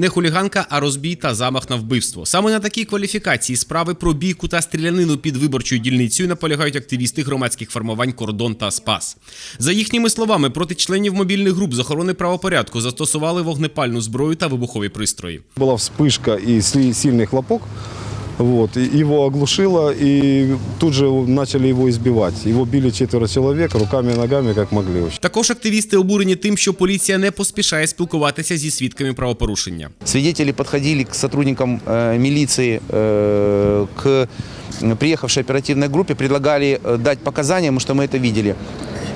Не хуліганка, а розбій та замах на вбивство. Саме на такій кваліфікації справи про бійку та стрілянину під виборчою дільницею наполягають активісти громадських формувань Кордон та Спас. За їхніми словами, проти членів мобільних груп з охорони правопорядку застосували вогнепальну зброю та вибухові пристрої. Была вспышка и сли- сильный хлопок. Вот, и его оглушило, и тут же начали его избивать. Его били четверо человек руками и ногами, как могли. вообще. Також активісти обурені тим, що поліція не поспішає спілкуватися зі свідками правопорушення. Свидетели подходили к сотрудникам э, милиции, э, к приехавшей оперативной группе, предлагали э, дать показания, потому что мы это видели.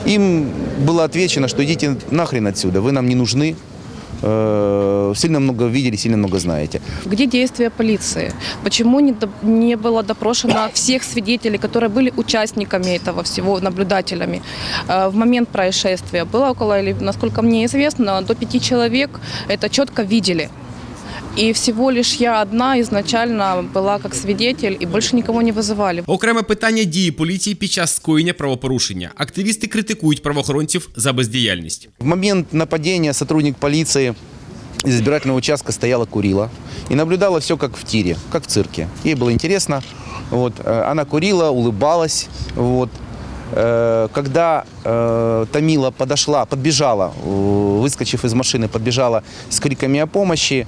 Им было отвечено, что идите нахрен отсюда, вы нам не нужны, э, сильно много видели, сильно много знаете. Где действия полиции? Почему не, до- не было допрошено всех свидетелей, которые были участниками этого всего, наблюдателями? Э, В момент происшествия было около, или, насколько мне известно, до пяти человек это четко видели. И всего лишь я одна изначально была как свидетель, и больше никого не вызывали. Окреме питання дії поліції під час скоєння правопорушення. Активісти критикують правоохоронців за бездіяльність. В момент нападения сотрудник полиции из избирательного участка стояла, курила и наблюдала все как в тире, как в цирке. Ей было интересно. Вот, э, она курила, улыбалась. Вот. Э, Когда э, Томила подошла, подбежала, э, выскочив из машины, подбежала с криками о помощи,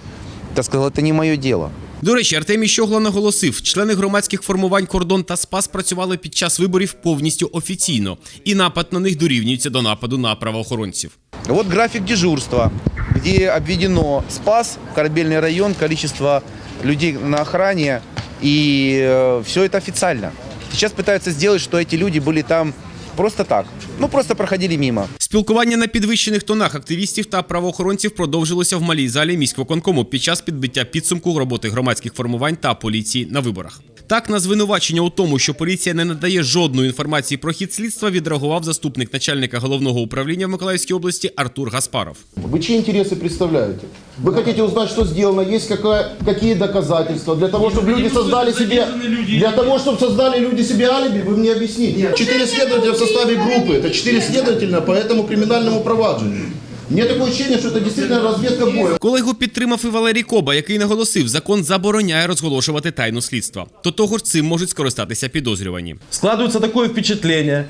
та сказала, это не мое дело. До речі, Артемій Щогла наголосив, члени громадських формувань Кордон та Спас працювали під час виборів повністю офіційно, і напад на них дорівнюється до нападу на правоохоронців. Вот график дежурства, где обведено Спас, Корабельный район, количество людей на охране, и все это официально. Сейчас пытаются сделать, что эти люди были там просто так, ну просто проходили мимо. Спілкування на підвищених тонах активістів та правоохоронців продовжилося в малій залі міськвиконкому під час підбиття підсумку роботи громадських формувань та поліції на виборах. Так, на звинувачення у тому, що поліція не надає жодної інформації про хід слідства, відреагував заступник начальника головного управління в Миколаївській області Артур Гаспаров. Вы чьи интересы представляете? Вы хотите узнать, что сделано, есть какая, какие доказательства для того, чтобы люди создали себе, для того, чтобы создали люди себе алиби, вы мне объясните. Четыре следователя в составе группы, это четыре следователя по этому криминальному проваджению. Мне такое ощущение, что это действительно разведка боя. Колегу підтримав і Валерій Коба, який наголосив, закон забороняє розголошувати тайну слідства. До того ж, цим можуть скористатися підозрювані. Складывается такое впечатление,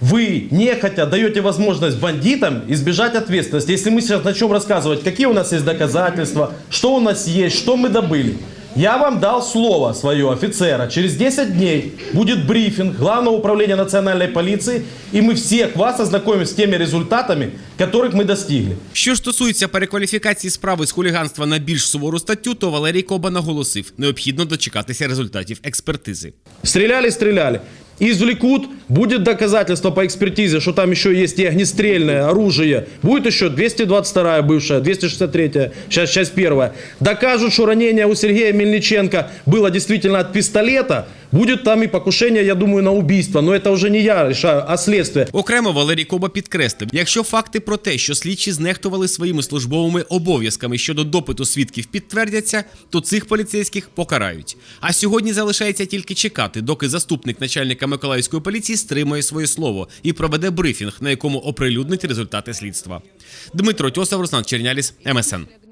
вы нехотя даете возможность бандитам избежать ответственности. Если мы сейчас начнем рассказывать, какие у нас есть доказательства, что у нас есть, что мы добыли. Я вам дал слово свое офицера. Через 10 дней будет брифинг Главного управления национальной полиции, и мы всех вас ознакомим с теми результатами, которых мы достигли. Що ж стосується перекваліфікації справи з хуліганства на більш сувору статтю, то Валерій Коба наголосив, необхідно дочекатися результатів експертизи. Стреляли, стреляли. Извлекут, будет доказательство по экспертизе, что там еще есть и огнестрельное оружие. Будет еще 222 бывшая, 263, сейчас часть первая. Докажут, что ранение у Сергея Мельниченко было действительно от пистолета. Будет там и покушение, я думаю, на убийство. Но это уже не я решаю, а следствие. Окремо Валерій Коба підкреслив, якщо факти про те, що слідчі знехтували своїми службовими обов'язками щодо допиту свідків підтвердяться, то цих поліцейських покарають. А сьогодні залишається тільки чекати, доки заступник начальника Миколаївської поліції стримає своє слово і проведе брифінг, на якому оприлюднить результати слідства. Дмитро Тьосов, Руслан Черняліс, МСН.